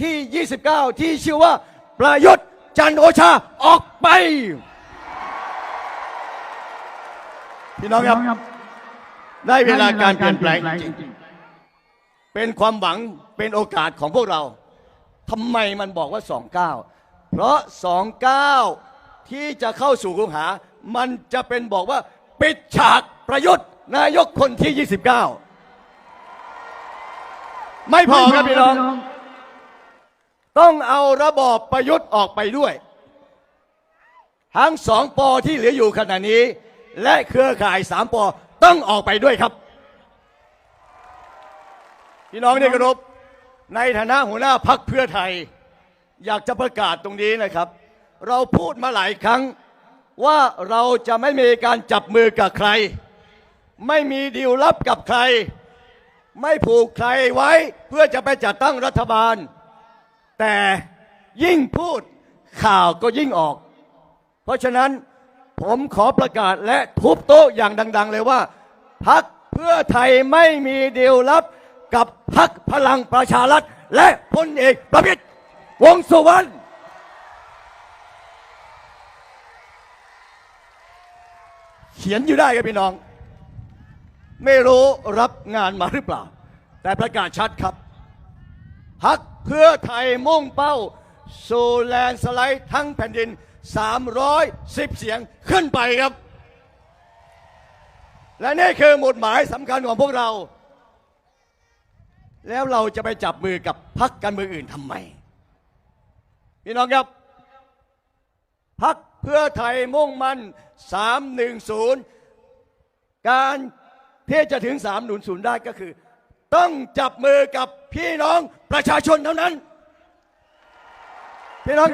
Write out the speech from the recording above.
ที่ 29 ที่ชื่อว่า ประยุทธ์จันทร์โอชาออกไป พี่น้องครับ ได้เวลาการเปลี่ยนแปลงจริงๆเป็นความหวังเป็นโอกาสของพวกเราทำไมมันบอกว่า 29 เพราะ 29 ที่จะเข้าสู่คูหา มันจะเป็นบอกว่า ปิดฉากประยุทธ์ นายกคนที่ 29 ไม่พอครับพี่น้อง ต้องเอาระบอบประยุทธ์ออกไปด้วย ทั้งสองปอที่เหลืออยู่ขณะนี้ และเครือข่ายสามปอต้องออกไปด้วยครับ พี่น้องที่เคารพในฐานะหัวหน้าพักเพื่อไทย อยากจะประกาศตรงนี้นะครับ เราพูดมาหลายครั้งว่าเราจะไม่มีการจับมือกับใคร ไม่มีดีลลับกับใคร ไม่ผูกใครไว้เพื่อจะไปจัดตั้งรัฐบาล แต่ยิ่งพูดข่าวก็ยิ่งออก เพราะฉะนั้นผมขอประกาศและทุบโต๊ะอย่างดัง ๆ เลยว่าพักเพื่อไทยไม่มีเดีลลับกับพักพลังประชารัฐ และพลเอกประวิตรวงสุวรรณเขียนอยู่ได้ครับพี่น้อง ไม่รู้รับงานมาหรือเปล่า แต่ประกาศชัดครับ พักเพื่อไทยมุ่งเป้า สู่แลนสไลด์ทั้งแผ่นดิน 310 เสียงขึ้นไปครับ และนี่คือหมุดหมายสำคัญของพวกเรา แล้วเราจะไปจับมือกับพักการเมืองอื่นทำไมพี่น้องครับพักเพื่อไทยมุ่งมั่น 310 การที่จะถึง 310 ได้ก็คือ ต้องจับมือกับพี่น้องประชาชนเท่านั้น พี่น้อง